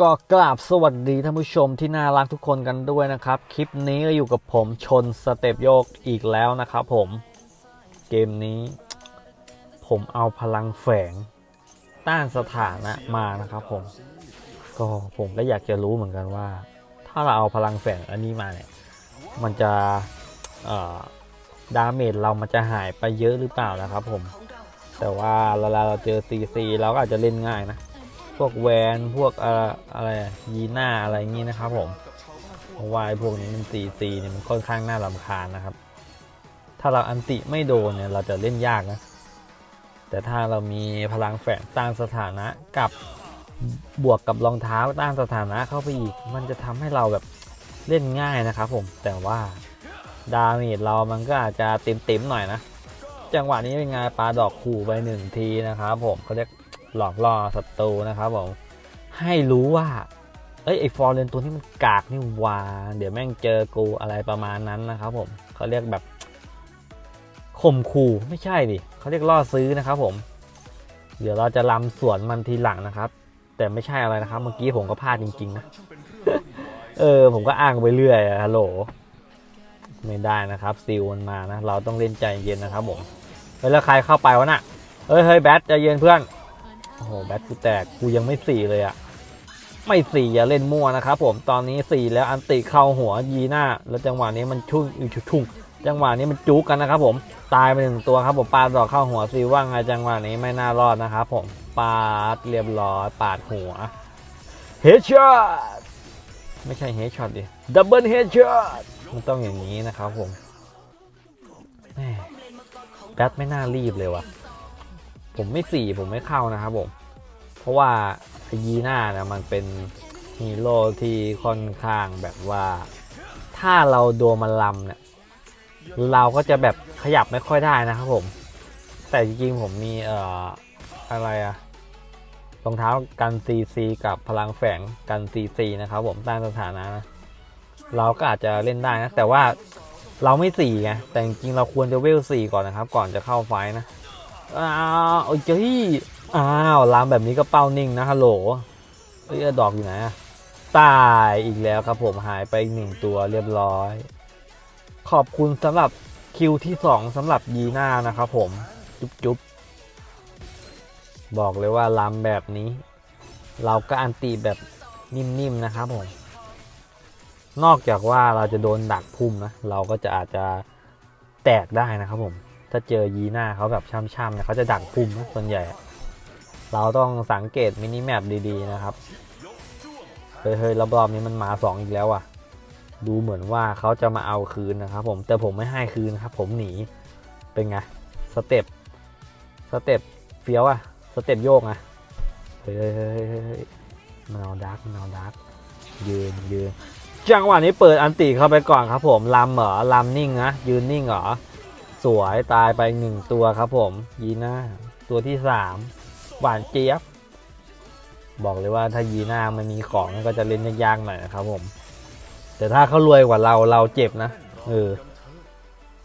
ก็กราบสวัสดีท่านผู้ชมที่น่ารักทุกคนกันด้วยนะครับ คลิปนี้ก็อยู่กับผมชนสเต็ปโยกอีกแล้วนะครับผมเกมนี้ ผมเอาพลังแฝงต้านสถานะมานะครับผม ก็ผมก็อยากจะรู้เหมือนกันว่า ถ้าเราเอาพลังแฝงอันนี้มาเนี่ย มันจะเอ่อดาเมจเรามันจะหายไปเยอะหรือเปล่านะครับผม แต่ว่าเวลาเราเจอ CC เราก็อาจจะเล่นง่ายนะ พวกแวนพวกอะไรอะไรยีน่าอะไรอย่างนี้นะครับผมเพราะว่าไอ้พวกนี้มันตีซีเนี่ยมันค่อนข้างน่ารำคาญนะครับ ถ้าเราอันติไม่โดนเนี่ยเราจะเล่นยากนะ แต่ถ้าเรามีพลังแฝงต้านสถานะกับบวกกับรองเท้าต้านสถานะเข้าไปอีก มันจะทำให้เราแบบเล่นง่ายนะครับผมแต่ว่าดาเมจเรามันก็อาจจะเต็มๆหน่อยนะ จังหวะนี้เป็นไงปลาดอกขู่ไปหนึ่งทีนะครับผมเขาเรียก หลอกล่อศัตรูนะครับผมให้รู้ว่า เอ้ยไอฟอร์เรนตัวนี้มันกากนี่วาเดี๋ยวแม่งเจอกูอะไรประมาณนั้นนะครับผมเขาเรียกแบบข่มขู่ไม่ใช่ดิเขาเรียกล่อซื้อนะครับผม เดี๋ยวเราจะลำสวนมันทีหลังนะครับ แต่ไม่ใช่อะไรนะครับ เมื่อกี้ผมก็พลาดจริงๆนะเออ ผมก็อ้างไปเรื่อยฮัลโหลไม่ได้นะครับซิลมันมานะ เราต้องเล่นใจเย็นนะครับผมเฮ้ยแล้วใครเข้าไปวะน่ะเฮ้ยเฮ้ยแบทใจเย็นเพื่อน โอ้โหแบตกูแตกกูยังไม่สี่เลยอะไม่สี่อย่าเล่นมั่วนะครับผมตอนนี้สี่แล้วอันติเข้าหัวยีหน้า แล้วจังหวะนี้มันชุ่งอือชุ่งจังหวะนี้มันจุกกันนะครับผมตายไปหนึ่งตัวครับผมปาดดอกเข้าหัวซีว่างไงจังหวะนี้ไม่น่ารอดนะครับผมปาดเรียบร้อยปาดหัวเฮดช็อตไม่ใช่เฮดช็อตดิดับเบิลเฮดช็อตมันต้องอย่างนี้นะครับผมแม่แบทไม่น่ารีบเลยว่ะ ผมไม่สี่ผมไม่เข้านะครับผม เพราะว่ายีน่าเนี่ยมันเป็นฮีโร่ที่ค่อนข้างแบบว่า ถ้าเราโดนมันลำเนี่ยเราก็จะแบบขยับไม่ค่อยได้นะครับผม แต่จริงๆผมมีเอ่ออะไรอะรองเท้ากันซีซีกับพลังแฝงกันซีซีนะครับผมตานสถานะนะเราก็อาจจะเล่นได้นะ แต่ว่าเราไม่สี่ไงแต่จริงๆเราควรจะเวลสี่ก่อนนะครับ ก่อนจะเข้าไฟท์นะ อ้าวโอ้ยอ้าวลามแบบนี้ก็เป้านิ่งนะฮัลโหลเอ้ยดอกอยู่ไหนอะตายอีกแล้วครับผมหายไปอีกหนึ่งตัวเรียบร้อย ขอบคุณสำหรับคิวที่2สำหรับยีน่านะครับผม จุ๊บจุ๊บบอกเลยว่าลามแบบนี้ เราก็อันตีแบบนิ่มๆนะครับผม นอกจากว่าเราจะโดนดักพุ่มนะ เราก็จะอาจจะแตกได้นะครับผม ถ้าเจอยีน่าเขาแบบช่ำๆเนี่ยเขาจะดักพุ่มส่วนใหญ่ เราต้องสังเกตมินิแมปดีๆนะครับเฮ้ยเฮ้ยรอบๆนี้มันมาสองอีกแล้วอะ ดูเหมือนว่าเขาจะมาเอาคืนนะครับผมแต่ผมไม่ให้คืนครับ ผมหนีเป็นไงสเต็ปสเต็ปเฟี้ยวอะสเต็ปโยกอะเฮ้ยเฮ้ยเฮ้ยเฮ้ยเฮ้ยมันเอาดักมันเอาดักยืนยืนจังหวะนี้เปิดอันติเข้าไปก่อนครับ ผมลำเหรอลำนิ่งนะยืนนิ่งเหรอ วยตายไปหนึ่งตัวครับผมยีน่าตัวที่สามหวานเจี๊ยบ บอกเลยว่าถ้ายีน่ามันมีของก็จะเล่นยากๆหน่อยนะครับผม แต่ถ้าเขารวยกว่าเราเราเจ็บนะเออ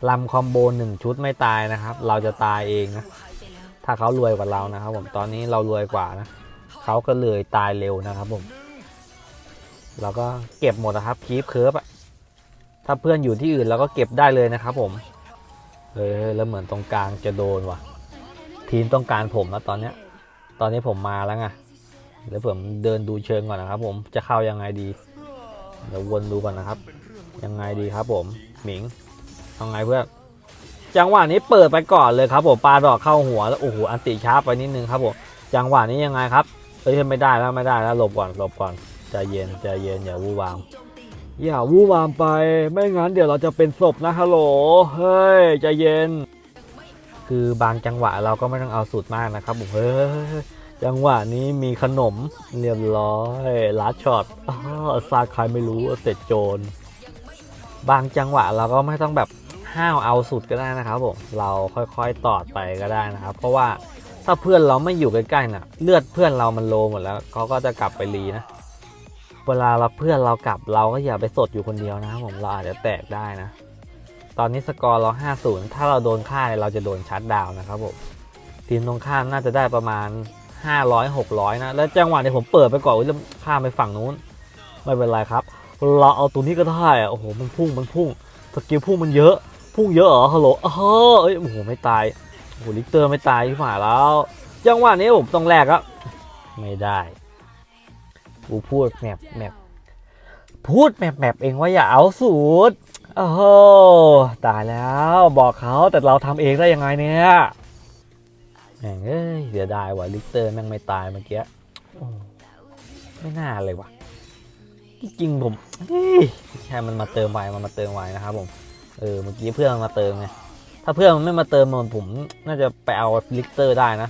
ลำคอมโบหนึ่งชุดไม่ตายนะครับ เราจะตายเองนะถ้าเขารวยกว่าเรานะครับ ผมตอนนี้เรารวยกว่านะเขาก็เลยตายเร็วนะครับผมเราก็เก็บหมดนะครับคีฟเคิร์ฟอะถ้าเพื่อนอยู่ที่อื่นเราก็เก็บได้เลยนะครับผม เฮ้ยแล้วเหมือนตรงกลางจะโดนว่ะ ทีมต้องการผมนะตอนเนี้ย ตอนนี้ผมมาแล้วไงเดี๋ยวผมเดินดูเชิงก่อนนะครับ ผมจะเข้ายังไงดี เดี๋ยววนดูก่อนนะครับ ยังไงดีครับ ผมหมิงเอาไงเพื่อนจังหวะนี้เปิดไปก่อนเลยครับ ผมปาดอกเข้าหัวแล้วโอ้โหอันติช้าไปนิดนึงครับผมจังหวะนี้ยังไงครับเอ้ยไม่ได้แล้วไม่ได้แล้วหลบก่อนหลบก่อนใจเย็นใจเย็นอย่าวู่วาม อย่าวู่วามไป ไม่งั้นเดี๋ยวเราจะเป็นศพนะฮัลโหล เฮ้ยใจเย็น คือบางจังหวะเราก็ไม่ต้องเอาสูตรมากนะครับผมเฮ้ยจังหวะนี้มีขนมเรียบร้อยลัดช็อตอซาใครไม่รู้เสร็จโจร บางจังหวะเราก็ไม่ต้องแบบห้าวเอาสุดก็ได้นะครับผมเราค่อยๆตอดไปก็ได้นะครับ เพราะว่าถ้าเพื่อนเราไม่อยู่ใกล้ๆน่ะ เลือดเพื่อนเรามันโลหมดแล้วเขาก็จะกลับไปรีนะ เวลาเราเพื่อนเรากลับเราก็อย่าไปสดอยู่คนเดียวนะครับผมเราอาจจะแตกได้นะ ตอนนี้สกอร์เรา 5-0 ถ้าเราโดนฆ่าเนี่ยเราจะโดนชัดดาวนะครับผมทีมตรงข้ามน่าจะได้ประมาณ 500 600 นะ แล้วจังหวะที่ผมเปิดไปก่อนอุ๊ยแล้วข้ามไปฝั่งนู้น ไม่เป็นไรครับเราเอาตัวนี้ก็ได้อะโอ้โหมันพุ่งมันพุ่งสกิลพุ่งมันเยอะ พุ่งเยอะเหรอฮัลโหลเอ้ยโอ้โหไม่ตายโอ้โหลิกเตอร์ไม่ตายที่ฝ่าแล้ว จังหวะนี้ผมต้องแลกอะไม่ได้ กูพูดแมปแมปพูดแมปแมปเองว่าอย่าเอาสูตรโอ้โหตายแล้วบอกเขาแต่เราทำเองได้ยังไงเนี่ยแม่งเอ้ยเสียดายว่ะลิกเตอร์แม่งไม่ตายเมื่อกี้ไม่น่าเลยว่ะจริงผมเฮ้ยแค่มันมาเติมไวมันมาเติมไวนะครับผมเออเมื่อกี้เพื่อนมันมาเติมไงถ้าเพื่อนมันไม่มาเติมมันผม น่าจะไปเอาลิกเตอร์ได้นะ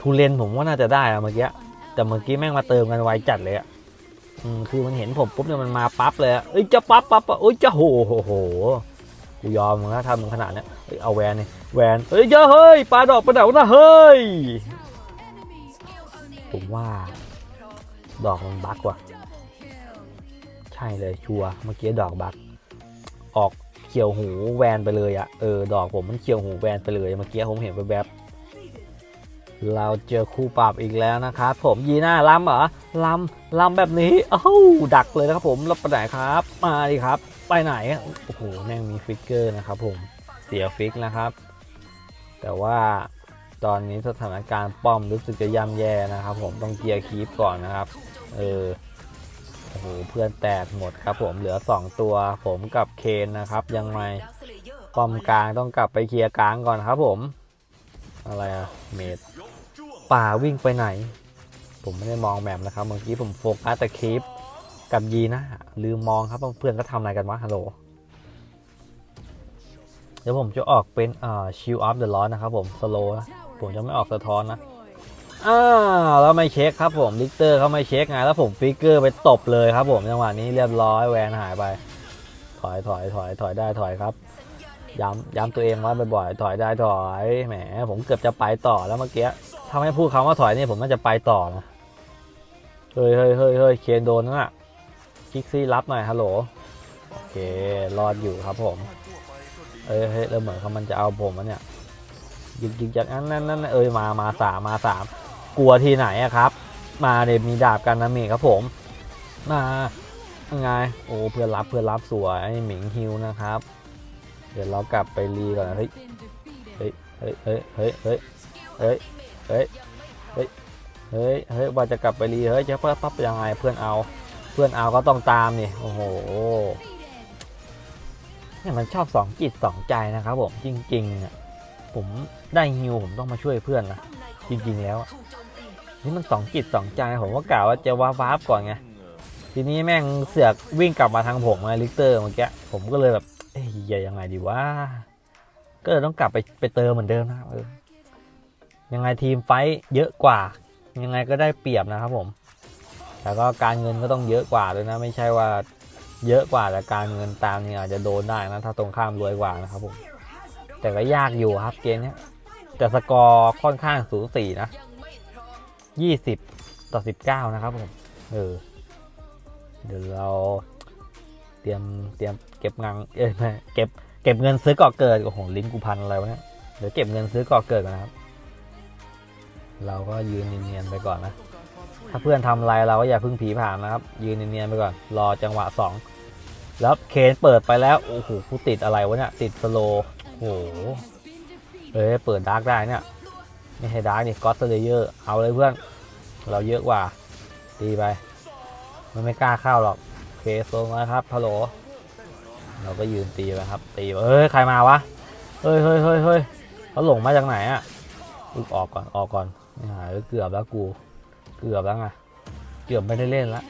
ทูเลนผมว่าน่าจะได้อะเมื่อกี้ แต่เมื่อกี้แม่งมาเติมกันไวจัดเลยอะอืมคือมันเห็นผมปุ๊บเนี่ยมันมาปั๊บเลยอะเอ้ยจะปั๊บปั๊บปั๊บเอ้ยจะโหโหโหกูยอมมึงแล้วทำมึงขนาดเนี้ยเอ้ยเอาแวนนี่แวนเอ้ยเยอะเฮ้ยปลาดอกปลาดอกนะเฮ้ยผมว่า ดอกมันบั๊กว่ะ ใช่เลยชัวเมื่อกี้ดอกบั๊กออกเขียวหูแวนไปเลยอะเออดอกผมมันเขียวหูแวนไปเลยเมื่อกี้ผมเห็นแวบๆ เราเจอคู่ปรับอีกแล้วนะครับผมยีน่าล้ำเหรอล้ำล้ำแบบนี้เอ้าดักเลยนะครับผมรับไปไหนครับ มาดิครับ ไปไหนโอ้โหแม่งมีฟิกเกอร์นะครับผมเสียฟิกนะครับ แต่ว่าตอนนี้สถานการณ์ป้อมรู้สึกจะย่ำแย่นะครับ ผมต้องเกียร์คีปก่อนนะครับเออโอ้โหเพื่อนแตกหมดครับ ผมเหลือ 2 ตัวผมกับเคนนะครับ ยังไงป้อมกลางต้องกลับไปเคลียร์กลางก่อนครับผม อะไรอะเมดป่าวิ่งไปไหน ผมไม่ได้มองแมปนะครับ เมื่อกี้ผมโฟกัสแต่คลิปกับยีนะลืมมองครับเพื่อนก็ทำอะไรกันวะฮัลโหลเดี๋ยวผมจะออกเป็นอ่าชิลออฟเดอะลอนะครับผมสโลนะผมจะไม่ออกสะท้อนนะอ้าวแล้วไม่เช็คครับผมลิกเตอร์เขาไม่เช็คไงแล้วผมฟิกเกอร์ไปตบเลยครับผมจังหวะนี้เรียบร้อยแวนหายไป ถอยถอยถอยถอยได้ถอยครับ ย้ำย้ำตัวเองไว้บ่อยๆถอยได้ถอยแหมผมเกือบจะไปต่อแล้วเมื่อกี้ถ้าไม่พูดคำว่าถอยนี่ผมน่าจะไปต่อนะเฮ้ยเฮ้ยเฮ้ยเฮ้ยเคนโดนนั่นน่ะคิกซี่รับหน่อยฮัลโหลโอเครอดอยู่ครับผมเอ้ยเฮ้ยแล้วเหมือนเขามันจะเอาผมอะเนี่ยยิงยิงจากนั้นนั่นนั่นเอ้ยมามาสามมาสามกลัวที่ไหนอะครับ มาเดยวมีดาบกันนะเมฆครับผมมาไงโอ้เพื่อนรับเพื่อนรับสวยหมิงฮิวนะครับ ดี๋ยวเรากลับไปรีก่อนนะเฮ้ยเฮ้ยเฮ้ยเฮ้ยเฮ้ยเฮ้ยเฮ้ยเฮ้ยเฮ้ยเฮ้ยเฮ้ยว่าจะกลับไปรีเฮ้ยจะปั๊บปั๊บยังไงเพื่อนเอา เพื่อนเอาก็ต้องตามนี่โอ้โหเนี่ยมันชอบสองจิตสองใจนะครับผมจริงๆเนี่ยผมได้ฮิวผมต้องมาช่วยเพื่อนนะจริง ๆ แล้วนี่มันสองจิตสองใจผมว่ากล่าวว่าจะว้าว้าบก่อนไงทีนี้แม่งเสือกวิ่งกลับมาทางผมไงลิกเตอร์เมื่อกี้ผมก็เลยแบบ เอ้ยอย่ายังไงดีวะก็เลยต้องกลับไปไปเติมเหมือนเดิมนะครับเออยังไงทีมไฟเยอะกว่า ยังไงก็ได้เปรียบนะครับผมแต่ก็การเงินก็ต้องเยอะกว่าด้วยนะ ไม่ใช่ว่าเยอะกว่าแต่การเงินตามนี่อาจจะโดนได้นะถ้าตรงข้ามรวยกว่านะครับผม แต่ก็ยากอยู่ครับเกมนี้แต่สกอร์ค่อนข้างสูสีนะ20 ต่อ 19 นะครับผม เออ เดี๋ยวเรา ตรียมเตรียมเก็บงังเอ้ยไม่เก็บเก็บเงินซื้อก่อเกิดโอ้โหลิ้นกูพันอะไรวะเนี่ยเดี๋ยวเก็บเงินซื้อก่อเกิดก่อนนะครับ เราก็ยืนเนียนๆไปก่อนนะ ถ้าเพื่อนทำอะไรเราก็อย่าพึ่งผีผ่านนะครับ ยืนเนียนๆไปก่อน รอจังหวะ2แล้วเคนเปิดไปแล้วโอ้โหกูติดอะไรวะเนี่ยติดสโลโอ้โหเอ้ยเปิดดาร์กได้เนี่ยไม่ใช่ดาร์กนี่ก็อตเลเยอร์เอาเลยเพื่อน เราเยอะกว่าตีไป มันไม่กล้าเข้าหรอก เคโซนมาครับฮัลโหลเราก็ยืนตีไปครับ ตีเฮ้ย ใครมาวะ เฮ้ยเฮ้ยเฮ้ยเฮ้ยเขาหลงมาจากไหนอะอึกออกก่อนออกก่อนไม่หายเกือบแล้วกู เกือบแล้วไงเกือบไม่ได้เล่นละ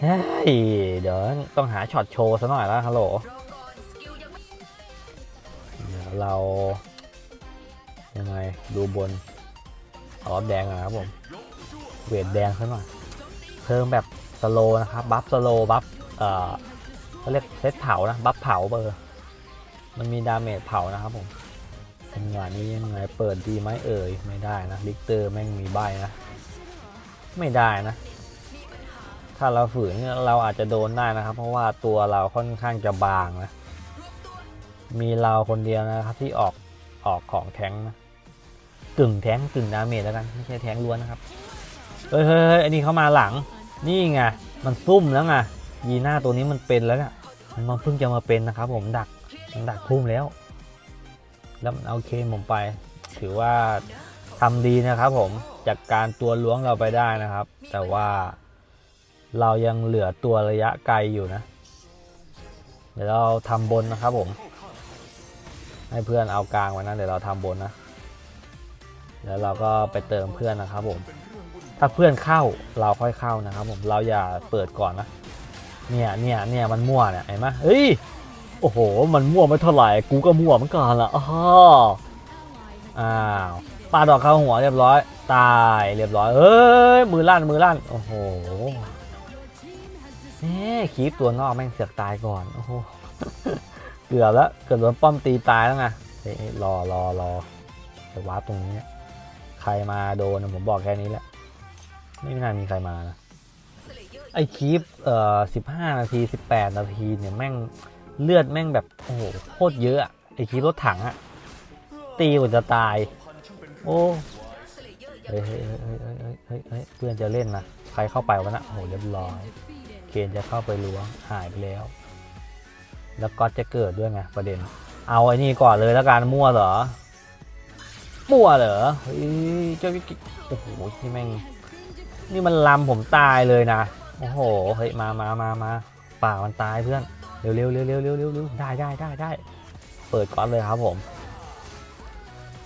เฮ้ยเดี๋ยวต้องหาช็อตโชว์ซะหน่อยล้วฮัลโหลเดี๋ยวเรายังไงดูบนออฟแดงนะครับผม เวทแดงซะหน่อยเพิ่มแบบ สโลนะครับ บัฟสโลบัฟเอ่อเขาเรียกเซตเผานะ บัฟเผาเบอร์ มันมีดาเมจเผานะครับผมจังหวะนี้ยังไงเปิดดีไหมเอ่ย ไม่ได้นะลิกเตอร์แม่งมีใบนะ ไม่ได้นะ ถ้าเราฝืนเราอาจจะโดนได้นะครับ เพราะว่าตัวเราค่อนข้างจะบางนะ มีเราคนเดียวนะครับที่ออกออกของแท้งนะกึ่งแท้งค์กึ่งดาเมจแล้วกัน ไม่ใช่แท้งล้วนนะครับ เฮ้ยเฮ้ยเฮ้ยอันนี้เข้ามาหลัง นี่ไง มันซุ่มแล้วไงยีหน้าตัวนี้มันเป็นแล้วเนี่ยมันเพิ่งจะมาเป็นนะครับ ผมดักมันดักพุ่มแล้ว แล้วมันเอาเคผมไป ถือว่าทำดีนะครับผมจากการตัวล้วงเราไปได้นะครับ แต่ว่าเรายังเหลือตัวระยะไกลอยู่นะ เดี๋ยวเราทำบนนะครับผม ให้เพื่อนเอากลางไว้นะเดี๋ยวเราทำบนนะ แล้วเราก็ไปเติมเพื่อนนะครับผม ถ้าเพื่อนเข้าเราค่อยเข้านะครับผมเราอย่าเปิดก่อนนะเนี่ยเนี่ยเนี่ยมันมั่วเนี่ยเห็นไหมเฮ้ยโอ้โห มันมั่วไม่เท่าไหร่กูก็มั่วเหมือนกันละอ้ออ้าวปาดอกเข้าหัวเรียบร้อย ตายเรียบร้อยเอ้ยมือลั่นมือลั่นโอ้โหเฮ้คีปตัวนอกแม่งเสือกตายก่อนโอ้โหเกือบแล้วเกือบโดนป้อมตีตายแล้วไงเฮ้ยรอรอรอไปวาร์ปตรงนี้ ใครมาโดนนะผมบอกแค่นี้แหละ ไม่น่ามีใครมานะ ไอคีปเอ่อสิบห้านาทีสิบแปดนาทีเนี่ยแม่งเลือดแม่งแบบ โอ้โหโคตรเยอะอะไอคีปรถถังอะตีกว่าจะตาย โอ้เฮ้ยเฮ้ยเฮ้ยเฮ้ยเฮ้ยเฮ้ยเพื่อนจะเล่นนะใครเข้าไปวะนะโอ้โหเรียบร้อย เคนจะเข้าไปล้วงหายไปแล้ว แล้วก็จะเกิดด้วยไงประเด็น เอาไอ้นี่ก่อนเลยแล้วกันมั่วเหรอมั่วเหรอเฮ้ยเจ้าวิกิโอ้โหที่แม่ง นี่มันลำผมตายเลยนะ โอ้โห เฮ้ย มามามามาป่ามันตายเพื่อน เร็วเร็วเร็วเร็วเร็วเร็วเร็วได้ได้ได้ได้ เปิดก่อนเลยครับผม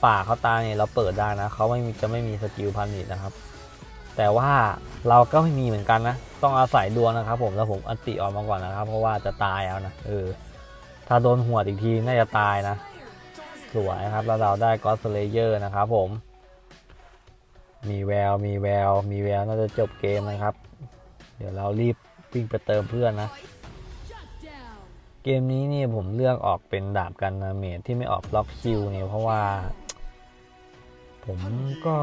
ป่าเขาตายเนี่ยเราเปิดได้นะ เขาไม่มีจะไม่มีสกิลพันนิดนะครับ แต่ว่าเราก็ไม่มีเหมือนกันนะ ต้องอาศัยดวงนะครับ ผม แล้วผมอันติออกมาก่อนนะครับ เพราะว่าจะตายเอานะ เออ ถ้าโดนหัวอีกทีน่าจะตายนะ สวยครับ แล้วเราได้ก็อสเลเยอร์นะครับผม มีแวว มีแวว มีแวว น่าจะจบเกมนะครับ เดี๋ยวเรารีบวิ่งไปเติมเพื่อนนะ เกมนี้นี่ผมเลือกออกเป็นดาบกันนาเมจที่ไม่ออกล็อกคิวเนี่ยเพราะว่า ผมก็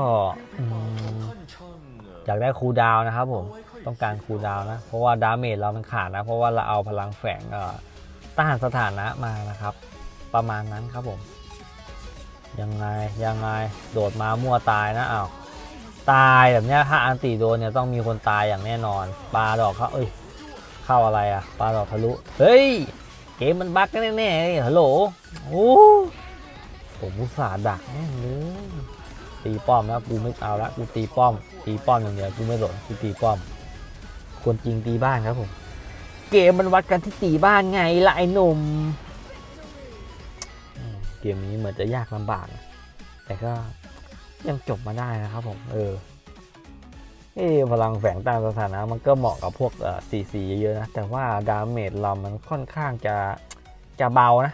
อยากได้คูดาวนะครับผม ต้องการคูดาวนะ เพราะว่าดาเมจเรามันขาดนะ เพราะว่าเราเอาพลังแฝงเอ่อต้านสถานะมานะครับ ประมาณนั้นครับผม ยังไง ยังไง โดดมามั่วตายนะอ้าว ตายแบบเนี้ยถ้าอันตีโดนเนี่ยต้องมีคนตายอย่างแน่นอนปลาดอกเขาเอ้ยเข้าอะไรอะปลาดอกทะลุเฮ้ยเกมมันบั๊กกันแน่ๆเลยฮัลโหลโอ้ผมอุตส่าห์ดักแม่เลยตีป้อมแล้วกูไม่เอาละกูตีป้อม ตีป้อมอย่างเดียวกูไม่สนกูตีป้อมคนจริงตีบ้านครับผมเกมมันวัดกันที่ตีบ้านไงล่ะไอ้หนุ่มเกมนี้เหมือนจะยากลำบาก แต่ก็ ยังจบมาได้นะครับผมเออเออพลังแฝงตามสถานะมันก็เหมาะกับพวกเอ่อสีสีเยอะๆนะ แต่ว่าดาเมจเรามันค่อนข้างจะจะเบานะ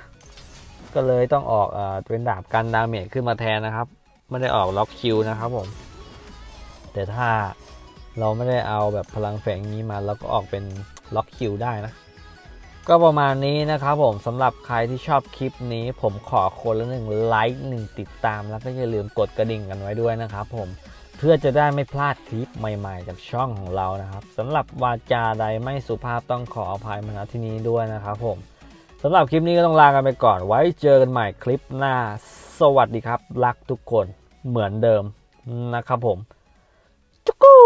ก็เลยต้องออกเอ่อเป็นดาบกันดาเมจขึ้นมาแทนนะครับ ไม่ได้ออกล็อกคิวนะครับผม แต่ถ้าเราไม่ได้เอาแบบพลังแฝงนี้มาแล้วก็ออกเป็นล็อกคิวได้นะ ก็ประมาณนี้นะครับผมสำหรับใครที่ชอบคลิปนี้ ผมขอคนละหนึ่งไลค์หนึ่งติดตาม แล้วก็อย่าลืมกดกระดิ่งกันไว้ด้วยนะครับผมเพื่อจะได้ไม่พลาดคลิปใหม่ๆ จากช่องของเรานะครับสำหรับวาจาใดไม่สุภาพต้องขออภัยมาณที่นี้ด้วยนะครับผมสำหรับคลิปนี้ก็ต้องลากันไปก่อน ไว้เจอกันใหม่คลิปหน้า สวัสดีครับ รักทุกคนเหมือนเดิมนะครับผมจุกุ